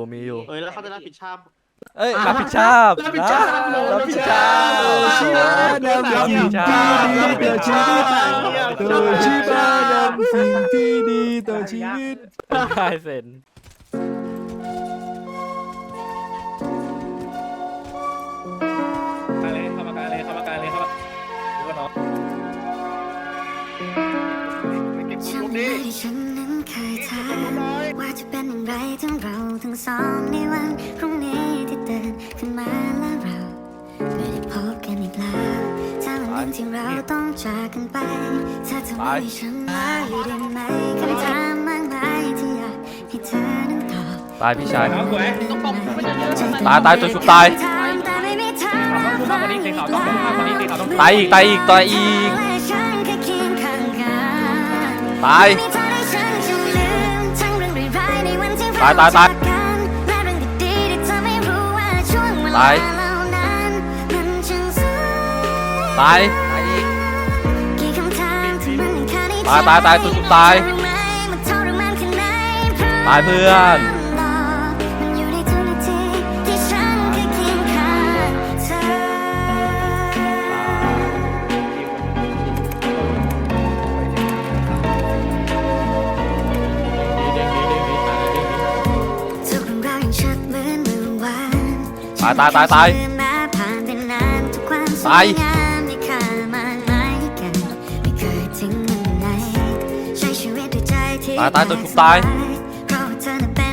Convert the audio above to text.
อยู่มีอยู่ เอ้ยแล้วเขาจะรับผิดชอบ เอ้ยรับผิดชอบรับผิดชอบนะรับผิดชอบชิบะนำสิ่งที่ดีต่อชีวิตตัวชิบะนำสิ่งที่ดีต่อชีวิตได้เซ็นมาเลยเข้ามากลางเลยเข้ามากลางเลยเข้ามาดูกัน เนาะจำได้ที่ฉันนั้นเคยถามว่าจะเป็นอย่างไรทั้งเราทั้งสองในวันพรุ่งนี้ที่เดินขึ้นมาแล้วเราไม่ได้พบกันอีกแล้วถ้าวันหนึ่งที่เราต้องจากกันไปเธอทำให้ฉันมาอยู่ได้ไหมคำถามมากมายที่อยากให้เธอนั้นตอบตายพี่ชายเอาสวยตายตายตัวชุบตายแต่ไม่มีทางขาวต้องดูมากกว่านี้สีขาวต้องดูมากกว่านี้สีขาวต้องตายอีกตายอีกตายอีกและฉันแค่เคียงข้างกันตาย ตายตายตายจากกันและเรื่องดีๆที่เธอไม่รู้ว่าช่วงเวลาตายเหล่านั้นมันช่างสวยตายตายอีกกี่คำถามที่มันยังคาในใจตายตายตายตัวสุดตายรู้ไหมมันทรมานแค่ไหนเพราะตายเพื่อนมัน ตายตายตายตายฉันแม้ผ่านไปนานทุกความสวตายยงามในค่ามากมายให้กันไม่เคยตด้วยใจที่ตายตายตัวชุบตายพราะว่าเธอนั้นเป็